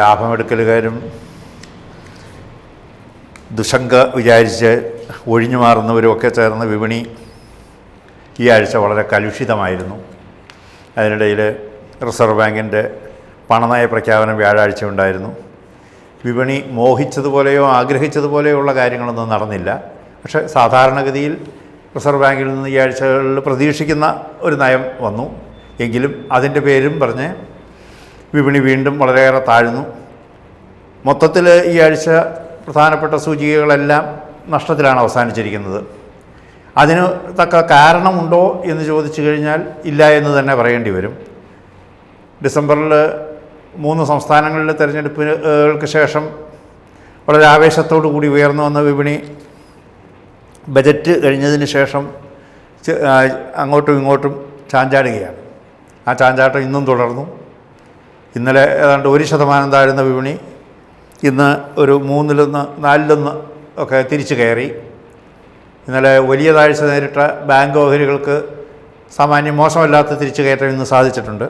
ലാഭമെടുക്കലുകാരും ദുശങ്ക വിചാരിച്ച് ഒഴിഞ്ഞു മാറുന്നവരുമൊക്കെ ചേർന്ന് വിപണി ഈ ആഴ്ച വളരെ കലുഷിതമായിരുന്നു. അതിനിടയിൽ റിസർവ് ബാങ്കിന്റെ പണനയ പ്രഖ്യാപനം വ്യാഴാഴ്ച ഉണ്ടായിരുന്നു. വിപണി മോഹിച്ചതുപോലെയോ ആഗ്രഹിച്ചതുപോലെയുള്ള കാര്യങ്ങളൊന്നും നടന്നില്ല. പക്ഷേ സാധാരണഗതിയിൽ റിസർവ് ബാങ്കിൽ നിന്ന് ഈ ആഴ്ചകളിൽ പ്രതീക്ഷിക്കുന്ന ഒരു നയം വന്നു. എങ്കിലും അതിന്റെ പേരും പറഞ്ഞ് വിപണി വീണ്ടും വളരെയേറെ താഴ്ന്നു. മൊത്തത്തിൽ ഈ ആഴ്ച പ്രധാനപ്പെട്ട സൂചികകളെല്ലാം നഷ്ടത്തിലാണ് അവസാനിച്ചിരിക്കുന്നത്. അതിന് തക്ക കാരണമുണ്ടോ എന്ന് ചോദിച്ചു കഴിഞ്ഞാൽ ഇല്ല എന്ന് തന്നെ പറയേണ്ടി വരും. ഡിസംബറിൽ മൂന്ന് സംസ്ഥാനങ്ങളിലെ തെരഞ്ഞെടുപ്പുകൾക്ക് ശേഷം വളരെ ആവേശത്തോടു കൂടി ഉയർന്നു വന്ന വിപണി ബജറ്റ് കഴിഞ്ഞതിന് ശേഷം അങ്ങോട്ടും ഇങ്ങോട്ടും ചാഞ്ചാടുകയാണ്. ആ ചാഞ്ചാട്ടം ഇന്നും തുടർന്നു. ഇന്നലെ ഏതാണ്ട് ഒരു ശതമാനം താഴ്ന്ന വിപണി ഇന്ന് ഒരു മൂന്നിലൊന്ന് നാലിലൊന്ന് ഒക്കെ തിരിച്ചു കയറി. ഇന്നലെ വലിയ താഴ്ച നേരിട്ട ബാങ്ക് ഓഹരികൾക്ക് സാമാന്യം മോശമല്ലാത്ത തിരിച്ചു കയറ്റം ഇന്ന് സാധിച്ചിട്ടുണ്ട്.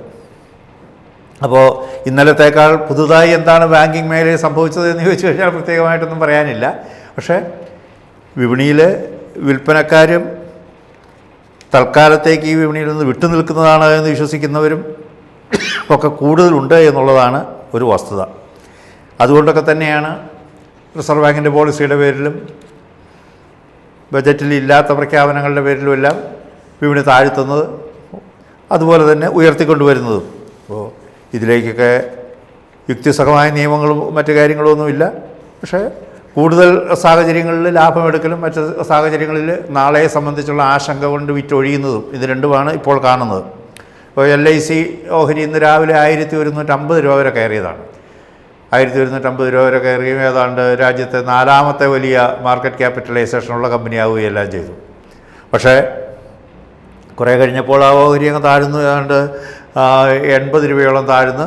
അപ്പോൾ ഇന്നലത്തേക്കാൾ പുതുതായി എന്താണ് ബാങ്കിങ് മേഖലയിൽ സംഭവിച്ചത് എന്ന് ചോദിച്ചു കഴിഞ്ഞാൽ പ്രത്യേകമായിട്ടൊന്നും പറയാനില്ല. പക്ഷേ വിപണിയിൽ വിൽപ്പനക്കാരും തൽക്കാലത്തേക്ക് ഈ വിപണിയിൽ നിന്ന് വിട്ടുനിൽക്കുന്നതാണ് എന്ന് വിശ്വസിക്കുന്നവരും ഒക്കെ കൂടുതലുണ്ട് എന്നുള്ളതാണ് ഒരു വസ്തുത. അതുകൊണ്ടൊക്കെ തന്നെയാണ് റിസർവ് ബാങ്കിന്റെ പോളിസിയുടെ പേരിലും ബജറ്റിൽ ഇല്ലാത്ത പ്രഖ്യാപനങ്ങളുടെ പേരിലും എല്ലാം വിപണി താഴ്ത്തുന്നത് അതുപോലെ തന്നെ ഉയർത്തിക്കൊണ്ടുവരുന്നതും. അപ്പോൾ ഇതിലേക്കൊക്കെ യുക്തിസഹമായ നിയമങ്ങളും മറ്റു കാര്യങ്ങളും ഒന്നുമില്ല പക്ഷേ കൂടുതൽ സാഹചര്യങ്ങളിൽ ലാഭമെടുക്കലും മറ്റ് സാഹചര്യങ്ങളിൽ നാളെയെ സംബന്ധിച്ചുള്ള ആശങ്ക കൊണ്ട് വിറ്റൊഴിയുന്നതും ഇത് രണ്ടുമാണ് ഇപ്പോൾ കാണുന്നത്. ഇപ്പോൾ എൽ ഐ സി ഓഹരി ഇന്ന് രാവിലെ ആയിരത്തി ഒരുന്നൂറ്റമ്പത് രൂപ വരെ കയറിയതാണ്. ആയിരത്തി ഒരുന്നൂറ്റമ്പത് രൂപ വരെ കയറുകയും ഏതാണ്ട് രാജ്യത്തെ നാലാമത്തെ വലിയ മാർക്കറ്റ് ക്യാപിറ്റലൈസേഷനുള്ള കമ്പനിയാവുകയെല്ലാം ചെയ്തു. പക്ഷേ കുറേ കഴിഞ്ഞപ്പോൾ ആ ഓഹരി അങ്ങ് താഴ്ന്നു ഏതാണ്ട് എൺപത് രൂപയോളം താഴ്ന്ന്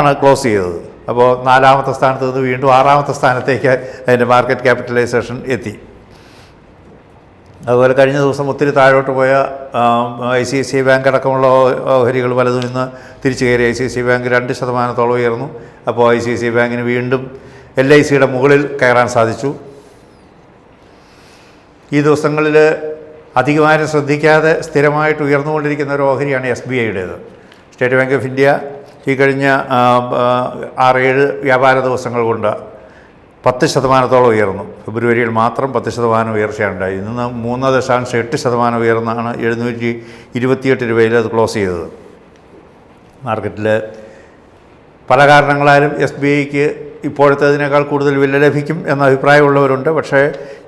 ആണ് ക്ലോസ് ചെയ്തത്. അപ്പോൾ നാലാമത്തെ സ്ഥാനത്ത് നിന്ന് വീണ്ടും ആറാമത്തെ സ്ഥാനത്തേക്ക് അതിന്റെ മാർക്കറ്റ് ക്യാപിറ്റലൈസേഷൻ എത്തി. അതുപോലെ കഴിഞ്ഞ ദിവസം ഒത്തിരി താഴോട്ട് പോയ ഐ സി സി ബാങ്ക് അടക്കമുള്ള ഓഹരികൾ പലതും ഇന്ന് തിരിച്ചു കയറി ഐ സി സി ബാങ്ക് രണ്ട് ശതമാനത്തോളം ഉയർന്നു. അപ്പോൾ ഐ സി സി ബാങ്കിന് വീണ്ടും എൽ ഐ സിയുടെ മുകളിൽ കയറാൻ സാധിച്ചു. ഈ ദിവസങ്ങളിൽ അധികമാരും ശ്രദ്ധിക്കാതെ സ്ഥിരമായിട്ട് ഉയർന്നുകൊണ്ടിരിക്കുന്ന ഒരു ഓഹരിയാണ് എസ് ബി ഐയുടേത്. സ്റ്റേറ്റ് ബാങ്ക് ഓഫ് ഇന്ത്യ ഈ കഴിഞ്ഞ ആറേഴ് വ്യാപാര ദിവസങ്ങൾ കൊണ്ട് പത്ത് ശതമാനത്തോളം ഉയർന്നു. ഫെബ്രുവരിയിൽ മാത്രം പത്ത് ശതമാനം ഉയർച്ചയുണ്ടായി. ഇന്ന് മൂന്ന് ദശാംശം എട്ട് ശതമാനം ഉയർന്നാണ് എഴുന്നൂറ്റി ഇരുപത്തിയെട്ട് രൂപയിൽ അത് ക്ലോസ് ചെയ്തത്. മാർക്കറ്റിൽ പല കാരണങ്ങളാലും എസ് ബി ഐക്ക് ഇപ്പോഴത്തേതിനേക്കാൾ കൂടുതൽ വില ലഭിക്കും എന്ന അഭിപ്രായമുള്ളവരുണ്ട്. പക്ഷേ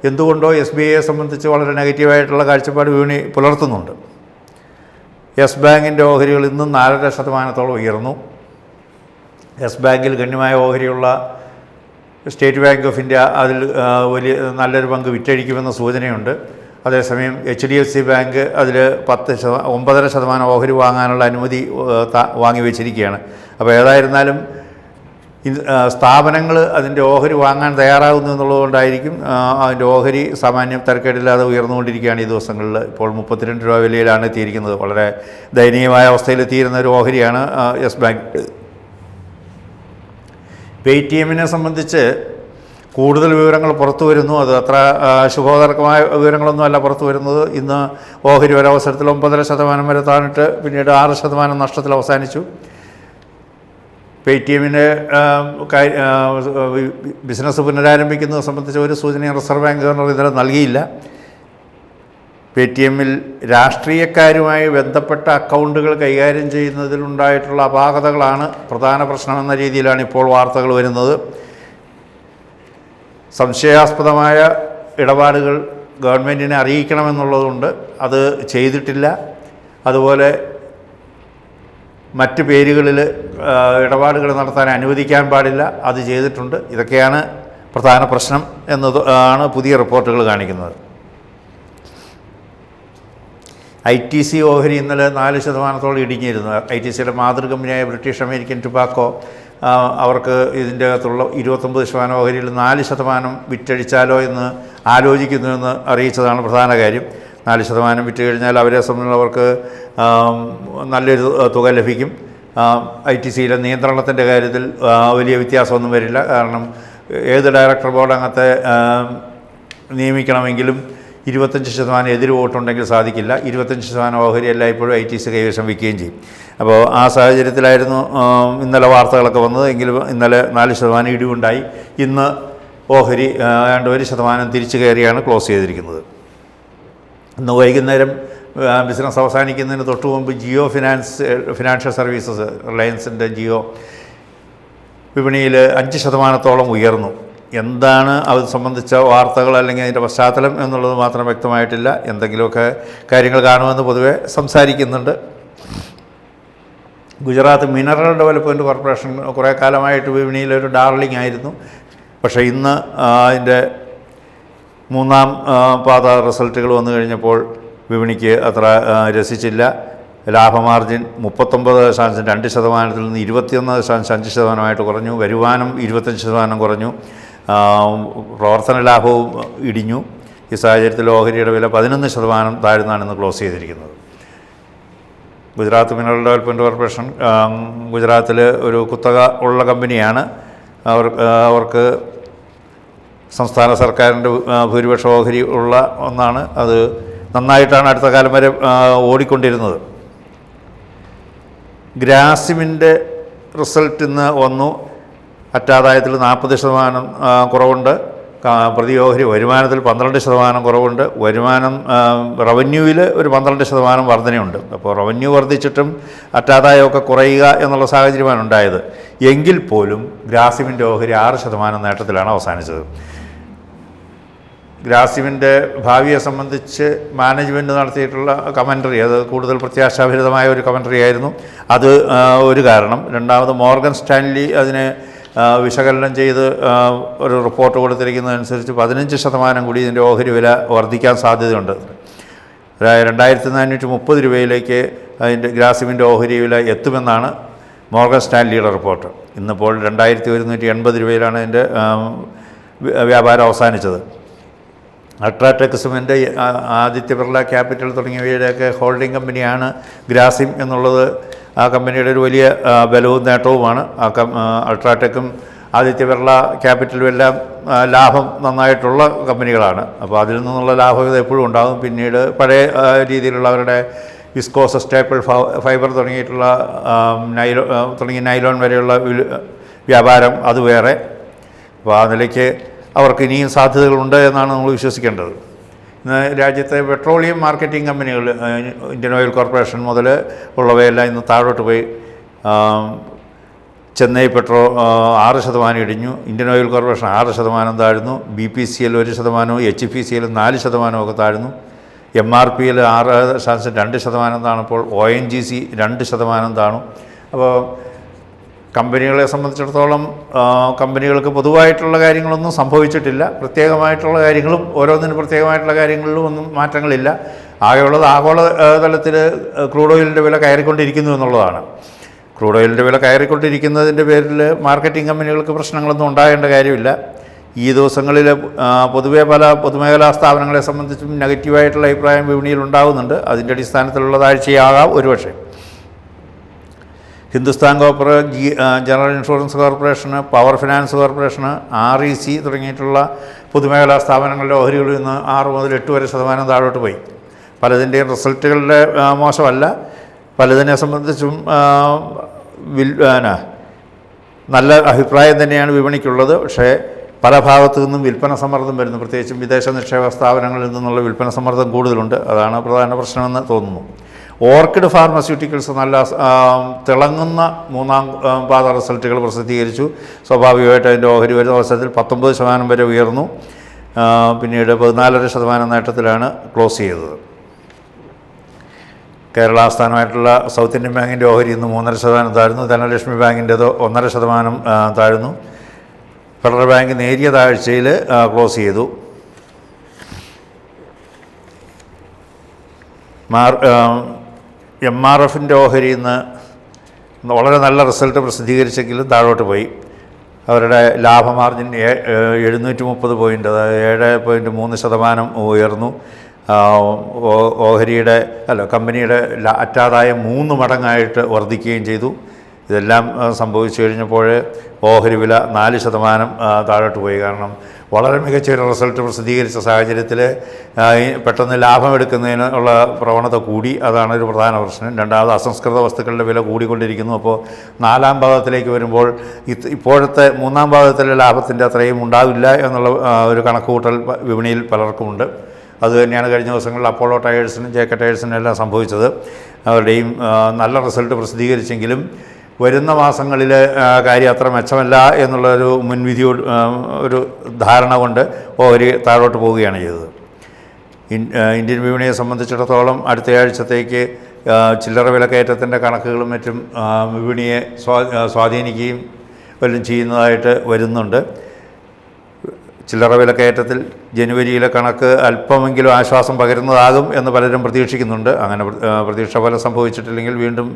എന്തുകൊണ്ടോ എസ് ബി ഐയെ സംബന്ധിച്ച് വളരെ നെഗറ്റീവായിട്ടുള്ള കാഴ്ചപ്പാട് വിപണി പുലർത്തുന്നുണ്ട്. യെസ് ബാങ്കിന്റെ ഓഹരികൾ ഇന്നും നാലര ശതമാനത്തോളം ഉയർന്നു. യെസ് ബാങ്കിൽ ഗണ്യമായ ഓഹരിയുള്ള സ്റ്റേറ്റ് ബാങ്ക് ഓഫ് ഇന്ത്യ അതിൽ വലിയ നല്ലൊരു പങ്ക് വിറ്റഴിക്കുമെന്ന സൂചനയുണ്ട്. അതേസമയം H D F C bank അതിൽ പത്ത് ശത ഒമ്പതര ശതമാനം ഓഹരി വാങ്ങാനുള്ള അനുമതി വാങ്ങിവെച്ചിരിക്കുകയാണ് വാങ്ങി വെച്ചിരിക്കുകയാണ്. അപ്പോൾ ഏതായിരുന്നാലും സ്ഥാപനങ്ങൾ അതിന്റെ ഓഹരി വാങ്ങാൻ തയ്യാറാകുന്നു എന്നുള്ളതുകൊണ്ടായിരിക്കും അതിന്റെ ഓഹരി സാമാന്യം തരക്കേടില്ലാതെ ഉയർന്നുകൊണ്ടിരിക്കുകയാണ് ഈ ദിവസങ്ങളിൽ. ഇപ്പോൾ മുപ്പത്തിരണ്ട് രൂപ വിലയിലാണ് എത്തിയിരിക്കുന്നത്. വളരെ ദയനീയമായ അവസ്ഥയിൽ എത്തിയിരുന്ന ഒരു ഓഹരിയാണ് യെസ് ബാങ്ക്. പേ ടി എമ്മിനെ സംബന്ധിച്ച് കൂടുതൽ വിവരങ്ങൾ പുറത്തു വരുന്നു. അത് അത്ര ശുഭോദർക്കമായ വിവരങ്ങളൊന്നും അല്ല പുറത്തു വരുന്നത്. ഇന്ന് ഓഹരി ഒരവസരത്തിൽ ഒമ്പതര ശതമാനം വരെ താണിട്ട് പിന്നീട് ആറ് ശതമാനം നഷ്ടത്തിൽ അവസാനിച്ചു. പേ ടി എമ്മിന്റെ ബിസിനസ് പുനരാരംഭിക്കുന്നത് സംബന്ധിച്ച് ഒരു സൂചനയും റിസർവ് ബാങ്ക് ഗവർണർ ഇന്നലെ നൽകിയില്ല. പേ ടി എമ്മിൽ രാഷ്ട്രീയക്കാരുമായി ബന്ധപ്പെട്ട അക്കൗണ്ടുകൾ കൈകാര്യം ചെയ്യുന്നതിലുണ്ടായിട്ടുള്ള അപാകതകളാണ് പ്രധാന പ്രശ്നമെന്ന രീതിയിലാണ് ഇപ്പോൾ വാർത്തകൾ വരുന്നത്. സംശയാസ്പദമായ ഇടപാടുകൾ ഗവൺമെന്റിനെ അറിയിക്കണമെന്നുള്ളതുകൊണ്ട് അത് ചെയ്തിട്ടില്ല. അതുപോലെ മറ്റ് പേരുകളിൽ ഇടപാടുകൾ നടത്താൻ അനുവദിക്കാൻ പാടില്ല. അത് ചെയ്തിട്ടുണ്ട്. ഇതൊക്കെയാണ് പ്രധാന പ്രശ്നം എന്നത് ആണ് പുതിയ റിപ്പോർട്ടുകൾ കാണിക്കുന്നത്. ഐ ടി സി ഓഹരി ഇന്നലെ നാല് ശതമാനത്തോളം ഇടിഞ്ഞിരുന്നു. ഐ ടി സിയുടെ മാതൃകമ്പനിയായ ബ്രിട്ടീഷ് അമേരിക്കൻ ടുബാക്കോ അവർക്ക് ഇതിന്റെ അകത്തുള്ള ഇരുപത്തൊമ്പത് ശതമാനം ഓഹരിയിൽ നാല് ശതമാനം വിറ്റഴിച്ചാലോ എന്ന് ആലോചിക്കുന്നുവെന്ന് അറിയിച്ചതാണ് പ്രധാന കാര്യം. നാല് ശതമാനം വിറ്റ് കഴിഞ്ഞാൽ അവരെ സംബന്ധിച്ച് അവർക്ക് നല്ലൊരു തുക ലഭിക്കും. ഐ ടി സിയിലെ നിയന്ത്രണത്തിന്റെ കാര്യത്തിൽ വലിയ വ്യത്യാസമൊന്നും വരില്ല. കാരണം ഏത് ഡയറക്ടർ ബോർഡ് അംഗത്തെ നിയമിക്കണമെങ്കിലും ഇരുപത്തഞ്ച് ശതമാനം എതിര് വോട്ടുണ്ടെങ്കിൽ സാധിക്കില്ല. ഇരുപത്തഞ്ച് ശതമാനം ഓഹരി എല്ലായ്പ്പോഴും ഐ ടി സി കൈവശം വയ്ക്കുകയും ചെയ്യും. അപ്പോൾ ആ സാഹചര്യത്തിലായിരുന്നു ഇന്നലെ വാർത്തകളൊക്കെ വന്നത്. എങ്കിലും ഇന്നലെ നാല് ശതമാനം ഇടിവുണ്ടായി. ഇന്ന് ഓഹരി ഏതാണ്ട് ഒരു ശതമാനം തിരിച്ചു കയറിയാണ് ക്ലോസ് ചെയ്തിരിക്കുന്നത്. ഇന്ന് വൈകുന്നേരം ബിസിനസ് അവസാനിക്കുന്നതിന് തൊട്ട് മുമ്പ് ജിയോ ഫിനാൻസ് ഫിനാൻഷ്യൽ സർവീസസ് റിലയൻസിന്റെ ജിയോ വിപണിയിൽ അഞ്ച് ശതമാനത്തോളം ഉയർന്നു. എന്താണ് അത് സംബന്ധിച്ച വാർത്തകൾ അല്ലെങ്കിൽ അതിന്റെ പശ്ചാത്തലം എന്നുള്ളത് മാത്രം വ്യക്തമായിട്ടില്ല. എന്തെങ്കിലുമൊക്കെ കാര്യങ്ങൾ കാണുമെന്ന് പൊതുവെ സംസാരിക്കുന്നുണ്ട്. ഗുജറാത്ത് മിനറൽ ഡെവലപ്മെന്റ് കോർപ്പറേഷൻ കുറേ കാലമായിട്ട് വിപണിയിലൊരു ഡാർലിംഗ് ആയിരുന്നു. പക്ഷേ ഇന്ന് അതിന്റെ മൂന്നാം പാത റിസൾട്ടുകൾ വന്നു കഴിഞ്ഞപ്പോൾ വിപണിക്ക് അത്ര രസിച്ചില്ല. ലാഭമാർജിൻ മുപ്പത്തൊമ്പത് ദശാംശം രണ്ട് ശതമാനത്തിൽ നിന്ന് ഇരുപത്തിയൊന്ന് ദശാംശം അഞ്ച് ശതമാനമായിട്ട് കുറഞ്ഞു. വരുമാനം ഇരുപത്തഞ്ച് ശതമാനം കുറഞ്ഞു. പ്രവർത്തന ലാഭവും ഇടിഞ്ഞു. ഈ സാഹചര്യത്തിൽ ഓഹരിയുടെ വില പതിനൊന്ന് ശതമാനം താഴ്ന്നാണ് ഇന്ന് ക്ലോസ് ചെയ്തിരിക്കുന്നത്. ഗുജറാത്ത് മിനറൽ ഡെവലപ്മെന്റ് കോർപ്പറേഷൻ ഗുജറാത്തിൽ ഒരു കുത്തക ഉള്ള കമ്പനിയാണ്. അവർ അവർക്ക് സംസ്ഥാന സർക്കാരിന്റെ ഭൂരിപക്ഷ ഓഹരി ഉള്ള ഒന്നാണ്. അത് നന്നായിട്ടാണ് അടുത്ത കാലം വരെ ഓടിക്കൊണ്ടിരുന്നത്. ഗ്രാസിമിന്റെ റിസൾട്ട് ഇന്ന് വന്നു. അറ്റാദായത്തിൽ നാൽപ്പത് ശതമാനം കുറവുണ്ട്. പ്രതിയോഹരി വരുമാനത്തിൽ പന്ത്രണ്ട് ശതമാനം കുറവുണ്ട്. വരുമാനം റവന്യൂവിൽ ഒരു പന്ത്രണ്ട് ശതമാനം വർധനയുണ്ട്. അപ്പോൾ റവന്യൂ വർദ്ധിച്ചിട്ടും അറ്റാദായമൊക്കെ കുറയുക എന്നുള്ള സാഹചര്യമാണ് ഉണ്ടായത്. എങ്കിൽ പോലും ഗ്രാസിമിന്റെ ഓഹരി ആറ് ശതമാനം നേട്ടത്തിലാണ് അവസാനിച്ചത്. ഗ്രാസിമിന്റെ ഭാവിയെ സംബന്ധിച്ച് മാനേജ്മെന്റ് നടത്തിയിട്ടുള്ള കമൻട്രി അത് കൂടുതൽ പ്രത്യാശാഭരിതമായ ഒരു കമൻട്രി ആയിരുന്നു. അത് ഒരു കാരണം. രണ്ടാമത് മോർഗൻ സ്റ്റാൻലി അതിനെ വിശകലനം ചെയ്ത് ഒരു റിപ്പോർട്ട് കൊടുത്തിരിക്കുന്നതനുസരിച്ച് പതിനഞ്ച് ശതമാനം കൂടി ഇതിന്റെ ഓഹരി വില വർദ്ധിക്കാൻ സാധ്യതയുണ്ട്. രണ്ടായിരത്തി നാനൂറ്റി മുപ്പത് രൂപയിലേക്ക് അതിന്റെ ഗ്രാസിമിന്റെ ഓഹരി വില എത്തുമെന്നാണ് മോർഗൻ സ്റ്റാൻലിയുടെ റിപ്പോർട്ട്. ഇന്നിപ്പോൾ രണ്ടായിരത്തി ഒരുന്നൂറ്റി എൺപത് രൂപയിലാണ് അതിന്റെ വ്യാപാരം അവസാനിച്ചത്. UltraTech cement Aditya Birla capital holding holding കമ്പനിയാണ് ഗ്രാസിം എന്നുള്ളത് ആ കമ്പനിയുടെ ഒരു വലിയ ബലവും നേട്ടവുമാണ്. ആ കം അൾട്രാടെക്കും ആദിത്യ ബിർള ക്യാപിറ്റലും എല്ലാം ലാഭം നന്നായിട്ടുള്ള കമ്പനികളാണ്. അപ്പോൾ അതിൽ നിന്നുള്ള ലാഭം എപ്പോഴും ഉണ്ടാകും. പിന്നീട് പഴയ രീതിയിലുള്ള അവരുടെ വിസ്കോസ് സ്റ്റേപ്പിൾ ഫൈബർ തുടങ്ങിയിട്ടുള്ള നൈലോ തുടങ്ങിയ നൈലോൺ വരെയുള്ള വ്യാപാരം അത് വേറെ. അപ്പോൾ ആ നിലയ്ക്ക് അവർക്ക് ഇനിയും സാധ്യതകളുണ്ട് എന്നാണ് നമ്മൾ വിശ്വസിക്കേണ്ടത്. രാജ്യത്തെ പെട്രോളിയം മാർക്കറ്റിംഗ് കമ്പനികൾ ഇന്ത്യൻ ഓയിൽ കോർപ്പറേഷൻ മുതൽ ഉള്ളവയെല്ലാം ഇന്ന് താഴോട്ട് പോയി. ചെന്നൈ പെട്രോ ആറ് ശതമാനം ഇടിഞ്ഞു. ഇന്ത്യൻ ഓയിൽ കോർപ്പറേഷൻ ആറ് ശതമാനം താഴ്ന്നു. ബി പി സി എൽ ഒരു ശതമാനവും എച്ച് പി സി എൽ നാല് ശതമാനവും ഒക്കെ താഴ്ന്നു. എം ആർ പി എൽ ആറ് ശതമാനം രണ്ട് ശതമാനം താണപ്പോൾ ഒ എൻ ജി സി രണ്ട് ശതമാനം താണു. അപ്പോൾ കമ്പനികളെ സംബന്ധിച്ചിടത്തോളം കമ്പനികൾക്ക് പൊതുവായിട്ടുള്ള കാര്യങ്ങളൊന്നും സംഭവിച്ചിട്ടില്ല. പ്രത്യേകമായിട്ടുള്ള കാര്യങ്ങളും ഓരോന്നിനും പ്രത്യേകമായിട്ടുള്ള കാര്യങ്ങളിലും ഒന്നും മാറ്റങ്ങളില്ല. ആകെയുള്ളത് ആഗോള തലത്തിൽ ക്രൂഡ് ഓയിലിന്റെ വില കയറിക്കൊണ്ടിരിക്കുന്നു എന്നുള്ളതാണ്. ക്രൂഡ് ഓയിലിന്റെ വില കയറിക്കൊണ്ടിരിക്കുന്നതിന്റെ പേരിൽ മാർക്കറ്റിംഗ് കമ്പനികൾക്ക് പ്രശ്നങ്ങളൊന്നും ഉണ്ടാകേണ്ട കാര്യമില്ല. ഈ ദിവസങ്ങളിൽ പൊതുവെ പല പൊതുമേഖലാ സ്ഥാപനങ്ങളെ സംബന്ധിച്ചും നെഗറ്റീവായിട്ടുള്ള അഭിപ്രായം വിപണിയിൽ ഉണ്ടാകുന്നുണ്ട് അതിന്റെ അടിസ്ഥാനത്തിലുള്ള താഴ്ചയാകാം ഒരുപക്ഷെ. ഹിന്ദുസ്ഥാൻ കോർപ്പറ ജി ജനറൽ ഇൻഷുറൻസ് കോർപ്പറേഷന് പവർ ഫിനാൻസ് കോർപ്പറേഷന് ആർ ഇ സി തുടങ്ങിയിട്ടുള്ള പൊതുമേഖലാ സ്ഥാപനങ്ങളുടെ ഓഹരികൾ ഇന്ന് ആറ് മുതൽ എട്ട് വരെ ശതമാനം താഴോട്ട് പോയി. പലതിന്റെയും റിസൾട്ടുകളുടെ മോശമല്ല. പലതിനെ സംബന്ധിച്ചും വിൽ നല്ല അഭിപ്രായം തന്നെയാണ് വിപണിക്കുള്ളത്. പക്ഷേ പല ഭാഗത്തു നിന്നും വിൽപ്പന സമ്മർദ്ദം വരുന്നു. പ്രത്യേകിച്ചും വിദേശ നിക്ഷേപ സ്ഥാപനങ്ങളിൽ നിന്നുള്ള വിൽപ്പന സമ്മർദ്ദം കൂടുതലുണ്ട്. അതാണ് പ്രധാന പ്രശ്നമെന്ന് തോന്നുന്നു. ഓർക്കിഡ് ഫാർമസ്യൂട്ടിക്കൽസ് നല്ല തിളങ്ങുന്ന മൂന്നാം പാദ റിസൾട്ടുകൾ പ്രസിദ്ധീകരിച്ചു. സ്വാഭാവികമായിട്ട് അതിന്റെ ഓഹരി വരുന്ന അവസരത്തിൽ പത്തൊമ്പത് ശതമാനം വരെ ഉയർന്നു. പിന്നീട് പതിനാലര ശതമാനം നേട്ടത്തിലാണ് ക്ലോസ് ചെയ്തത്. കേരള ആസ്ഥാനമായിട്ടുള്ള സൗത്ത് ഇന്ത്യൻ ബാങ്കിന്റെ ഓഹരി ഇന്ന് മൂന്നര ശതമാനം താഴ്ന്നു. ധനലക്ഷ്മി ബാങ്കിന്റെത് ഒന്നര ശതമാനം താഴ്ന്നു. ഫെഡറൽ ബാങ്ക് നേരിയ താഴ്ചയിൽ ക്ലോസ് ചെയ്തു. മാർ എം ആർ എഫിന്റെ ഓഹരി ഇന്ന് വളരെ നല്ല റിസൾട്ട് പ്രസിദ്ധീകരിച്ചെങ്കിലും താഴോട്ട് പോയി. അവരുടെ ലാഭമാർജിൻ എഴുന്നൂറ്റി മുപ്പത് പോയിന്റ് അതായത് ഏഴ് പോയിന്റ് മൂന്ന് ശതമാനം ഉയർന്നു. ഓഹരിയുടെ അല്ല കമ്പനിയുടെ അറ്റാദായം മൂന്ന് മടങ്ങായിട്ട് വർദ്ധിക്കുകയും ചെയ്തു. ഇതെല്ലാം സംഭവിച്ചു കഴിഞ്ഞപ്പോൾ ഓഹരി വില നാല് ശതമാനം താഴോട്ട് പോയി. കാരണം വളരെ മികച്ച ഒരു റിസൾട്ട് പ്രസിദ്ധീകരിച്ച സാഹചര്യത്തിൽ പെട്ടെന്ന് ലാഭം എടുക്കുന്നതിനുള്ള പ്രവണത കൂടി. അതാണ് ഒരു പ്രധാന പ്രശ്നം. രണ്ടാമത് അസംസ്കൃത വസ്തുക്കളുടെ വില കൂടിക്കൊണ്ടിരിക്കുന്നു. അപ്പോൾ നാലാം ഭാഗത്തിലേക്ക് വരുമ്പോൾ ഇപ്പോഴത്തെ മൂന്നാം ഭാഗത്തിലെ ലാഭത്തിന്റെ അത്രയും ഉണ്ടാവില്ല എന്നുള്ള ഒരു കണക്കുകൂട്ടൽ വിപണിയിൽ പലർക്കുമുണ്ട്. അത് തന്നെയാണ് കഴിഞ്ഞ ദിവസങ്ങളിൽ അപ്പോളോ ടയേഴ്സിനും ജെ കെ ടയേഴ്സിനും എല്ലാം സംഭവിച്ചത്. അവരുടെയും നല്ല റിസൾട്ട് പ്രസിദ്ധീകരിച്ചെങ്കിലും വരുന്ന മാസങ്ങളിൽ കാര്യം അത്ര മെച്ചമല്ല എന്നുള്ളൊരു മുൻവിധി ഒരു ധാരണ കൊണ്ട് ഓഹരി താഴോട്ട് പോവുകയാണ് ചെയ്തത്. ഇന്ത്യൻ വിപണിയെ സംബന്ധിച്ചിടത്തോളം അടുത്ത ആഴ്ചത്തേക്ക് ചില്ലറ വിലക്കയറ്റത്തിന്റെ കണക്കുകളും മറ്റും വിപണിയെ സ്വാ സ്വാധീനിക്കുകയും വല്ലതും ചെയ്യുന്നതായിട്ട് വരുന്നുണ്ട്. ചില്ലറ വിലക്കയറ്റത്തിൽ ജനുവരിയിലെ കണക്ക് അല്പമെങ്കിലും ആശ്വാസം പകരുന്നതാകും എന്ന് പലരും പ്രതീക്ഷിക്കുന്നുണ്ട്. അങ്ങനെ പ്രതീക്ഷ പോലെ സംഭവിച്ചിട്ടില്ലെങ്കിൽ വീണ്ടും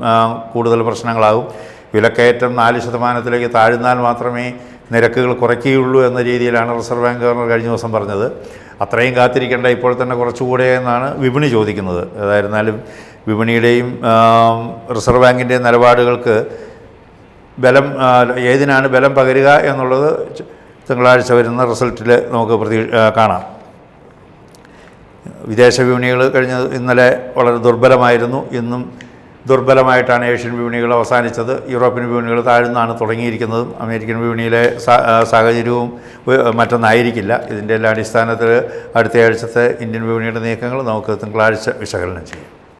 കൂടുതൽ പ്രശ്നങ്ങളാകും. വിലക്കയറ്റം നാല് ശതമാനത്തിലേക്ക് താഴ്ന്നാൽ മാത്രമേ നിരക്കുകൾ കുറയ്ക്കുകയുള്ളൂ എന്ന രീതിയിലാണ് റിസർവ് ബാങ്ക് ഗവർണർ കഴിഞ്ഞ ദിവസം പറഞ്ഞത്. അത്രയും കാത്തിരിക്കേണ്ട ഇപ്പോൾ തന്നെ കുറച്ചുകൂടെ എന്നാണ് വിപണി ചോദിക്കുന്നത്. ഏതായിരുന്നാലും വിപണിയുടെയും റിസർവ് ബാങ്കിന്റെയും നിലപാടുകൾക്ക് ബലം ഏതിനാണ് ബലം പകരുക എന്നുള്ളത് തിങ്കളാഴ്ച വരുന്ന റിസൾട്ടിൽ നമുക്ക് പ്രതീ കാണാം. വിദേശ വിപണികൾ കഴിഞ്ഞ ഇന്നലെ വളരെ ദുർബലമായിരുന്നു. ഇന്നും ദുർബലമായിട്ടാണ് ഏഷ്യൻ വിപണികൾ അവസാനിച്ചത്. യൂറോപ്യൻ വിപണികൾ താഴ്ന്നാണ് തുടങ്ങിയിരിക്കുന്നതും. അമേരിക്കൻ വിപണിയിലെ സാഹചര്യവും മറ്റൊന്നായിരിക്കില്ല. ഇതിന്റെ എല്ലാ അടിസ്ഥാനത്തിൽ അടുത്തയാഴ്ചത്തെ ഇന്ത്യൻ വിപണിയുടെ നീക്കങ്ങൾ നമുക്ക് തിങ്കളാഴ്ച വിശകലനം ചെയ്യാം.